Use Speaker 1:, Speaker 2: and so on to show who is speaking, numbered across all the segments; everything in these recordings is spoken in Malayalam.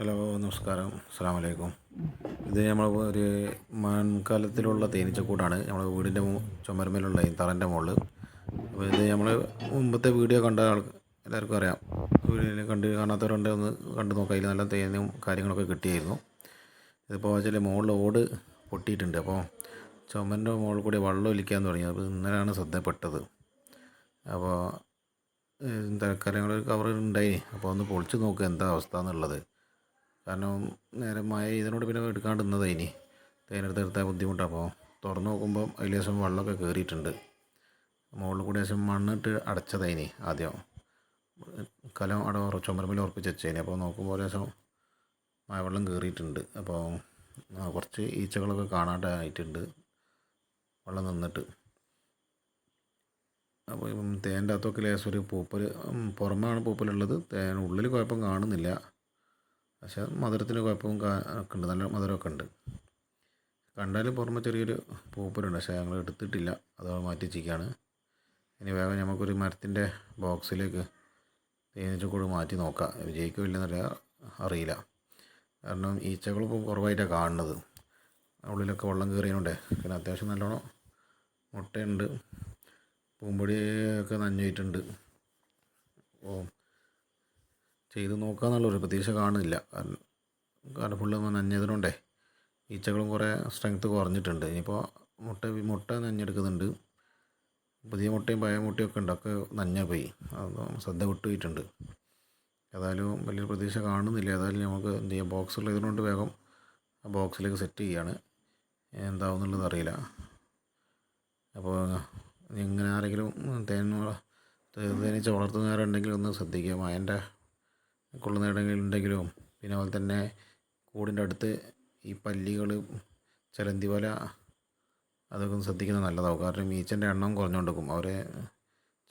Speaker 1: ഹലോ നമസ്കാരം. അസ്സാം വലൈക്കും ഇത് നമ്മൾ ഒരു മൺകാലത്തിലുള്ള തേനീച്ചക്കൂടാണ്. നമ്മുടെ വീടിന്റെ ചുമരമേലുള്ള തറന്റെ മുകളിൽ അപ്പോൾ ഇത് നമ്മൾ മുമ്പത്തെ വീഡിയോ കണ്ട ആൾ എല്ലാവർക്കും അറിയാം. വീഡിയോയിൽ കണ്ട് കാണാത്തവരുണ്ട് ഒന്ന് കണ്ടു നോക്കാം. അതിൽ നല്ല തേനും കാര്യങ്ങളൊക്കെ കിട്ടിയായിരുന്നു. ഇതിപ്പോൾ വെച്ചാൽ മുകളിൽ ഓട് പൊട്ടിയിട്ടുണ്ട്. അപ്പോൾ ചുമരിന്റെ മുകളിൽ കൂടി വെള്ളം ഒലിക്കാൻ തുടങ്ങി. അപ്പോൾ ഇന്നലെയാണ് ശ്രദ്ധപ്പെട്ടത്. അപ്പോൾ തൽക്കാലം കവർ ഉണ്ടായി അപ്പോൾ ഒന്ന് പൊളിച്ച് നോക്കുക എന്താ അവസ്ഥ എന്നുള്ളത്. കാരണം നേരെ മഴ ഇതിനോട് പിന്നെ എടുക്കാണ്ട് നിന്നതേനി തേനെടുത്ത് എടുത്താൽ ബുദ്ധിമുട്ടാണ്. അപ്പോൾ തുറന്ന് നോക്കുമ്പം അതിൽ ശേഷം വെള്ളമൊക്കെ കയറിയിട്ടുണ്ട്. മുകളിൽ കൂടി ശേഷം മണ്ണിട്ട് അടച്ചതേനി ആദ്യം. കലം അവിടെ ചുമരമ്പിൽ ഉറപ്പിച്ച് അപ്പോൾ നോക്കുമ്പോൾ ശേഷം മഴവെള്ളം കയറിയിട്ടുണ്ട്. അപ്പോൾ കുറച്ച് ഈച്ചകളൊക്കെ കാണാണ്ടായിട്ടുണ്ട് വെള്ളം നിന്നിട്ട്. അപ്പോൾ തേന്റെ അകത്തൊക്കെ ലേശം ഒരു പൂപ്പൽ പുറമാണ് പൂപ്പലുള്ളത്. തേൻ ഉള്ളിൽ കുഴപ്പം കാണുന്നില്ല. പക്ഷേ മധുരത്തിന് കുഴപ്പവും ഒക്കെ ഉണ്ട്. നല്ല മധുരമൊക്കെ ഉണ്ട്. കണ്ടാലും പുറമെ ചെറിയൊരു പൂപ്പലുണ്ട്. പക്ഷേ ഞങ്ങൾ എടുത്തിട്ടില്ല. അത് മാറ്റി വെച്ചിരിക്കുകയാണ്. ഇനി വേഗം നമുക്കൊരു മരത്തിന്റെ ബോക്സിലേക്ക് തേനീച്ചക്കൂട് മാറ്റി നോക്കാം. വിജയിക്കോ ഇല്ലെന്നല്ല അറിയില്ല. കാരണം ഈച്ചകളിപ്പോൾ കുറവായിട്ടാണ് കാണുന്നത്. ഉള്ളിലൊക്കെ വെള്ളം കയറിയുണ്ട് പിന്നെ അത്യാവശ്യം നല്ലോണം മുട്ടയുണ്ട്. പൂമ്പൊടിയൊക്കെ നഞ്ഞിട്ടുണ്ട് അപ്പോൾ ചെയ്ത് നോക്കാന്നുള്ളൊരു പ്രതീക്ഷ കാണുന്നില്ല. കാരണം കാരണം ഫുള്ള് നനഞ്ഞതുകൊണ്ടേ ഈച്ചകളും കുറേ സ്ട്രെങ്ത്ത് കുറഞ്ഞിട്ടുണ്ട്. ഇനിയിപ്പോൾ മുട്ട മുട്ട നനഞ്ഞെടുക്കുന്നുണ്ട്. പുതിയ മുട്ടയും പഴയ മുട്ടയും ഒക്കെ ഉണ്ട്. ഒക്കെ നനഞ്ഞ പോയി. അത് ശ്രദ്ധ വിട്ടുപോയിട്ടുണ്ട്. ഏതായാലും വലിയൊരു പ്രതീക്ഷ കാണുന്നില്ല. ഏതായാലും നമുക്ക് എന്ത് ചെയ്യാം? ബോക്സ് ഉള്ളതുകൊണ്ട് വേഗം ആ ബോക്സിലേക്ക് സെറ്റ് ചെയ്യാണ്. എന്താവുന്നുള്ളത് അറിയില്ല. അപ്പോൾ ഇങ്ങനെ ആരെങ്കിലും തേൻ തേനീച്ച വളർത്തുന്നവരുണ്ടെങ്കിൽ ഒന്ന് ശ്രദ്ധിക്കുക. മയന്റെ കൊള്ളുന്നിടങ്ങളിൽ ഉണ്ടെങ്കിലും പിന്നെ അതുപോലെ തന്നെ കൂടിന്റെ അടുത്ത് ഈ പല്ലികൾ ചിലന്തി വല അതൊക്കെ ശ്രദ്ധിക്കുന്നത് നല്ലതാവും. കാരണം ഈച്ചന്റെ എണ്ണം കുറഞ്ഞുകൊണ്ടിരിക്കും. അവരെ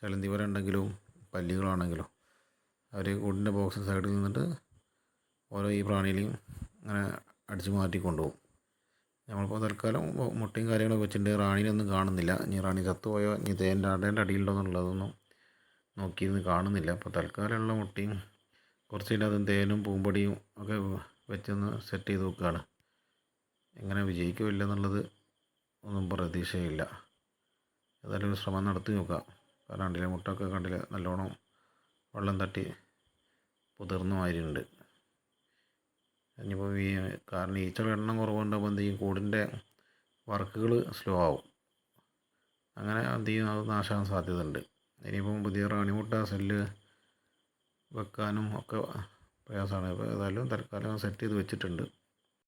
Speaker 1: ചിലന്തി വല ഉണ്ടെങ്കിലും പല്ലികളാണെങ്കിലും അവർ കൂടിന്റെ ബോക്സ് സൈഡിൽ നിന്നിട്ട് ഓരോ ഈ പ്രാണിയിലെയും അങ്ങനെ അടിച്ചു മാറ്റി കൊണ്ടുപോകും നമ്മളിപ്പോൾ തൽക്കാലം മുട്ടയും കാര്യങ്ങളൊക്കെ വെച്ചിട്ടുണ്ട്. റാണീനൊന്നും കാണുന്നില്ല. ഇനി റാണി ചത്തുപോയോ? ഇനി തേന്റെ അടേന്റെ അടിയിലുണ്ടോ എന്നുള്ളതൊന്നും നോക്കിയിരുന്ന് കാണുന്നില്ല. അപ്പോൾ തൽക്കാലമുള്ള മുട്ടയും കുറച്ചില്ലാതെ തേനും പൂമ്പൊടിയും ഒക്കെ വെച്ചൊന്ന് സെറ്റ് ചെയ്ത് നോക്കുകയാണ് എങ്ങനെ വിജയിക്കുമില്ല എന്നുള്ളത് ഒന്നും പ്രതീക്ഷയില്ല. ഏതായാലും ഒരു ശ്രമം നടത്തി നോക്കാം. കാരണം മുട്ട മുട്ടൊക്കെ കണ്ടിൽ നല്ലോണം വെള്ളം തട്ടി പുതിർന്നു മാതിരിയുണ്ട് ഇനിയിപ്പോൾ ഈ കാരണം ഈച്ചകൾ എണ്ണം കുറവുണ്ടാകുമ്പോൾ എന്ത് ചെയ്യും? കൂടിന്റെ വർക്കുകൾ സ്ലോ ആവും. അങ്ങനെ എന്ത് ചെയ്യും? അത് നാശാൻ സാധ്യതയുണ്ട്. ഇനിയിപ്പം പുതിയ റാണിമുട്ട സെല്ല് വെക്കാനും ഒക്കെ പ്രയാസമാണ്. ഏതായാലും തൽക്കാലം സെറ്റ് ചെയ്ത് വെച്ചിട്ടുണ്ട്.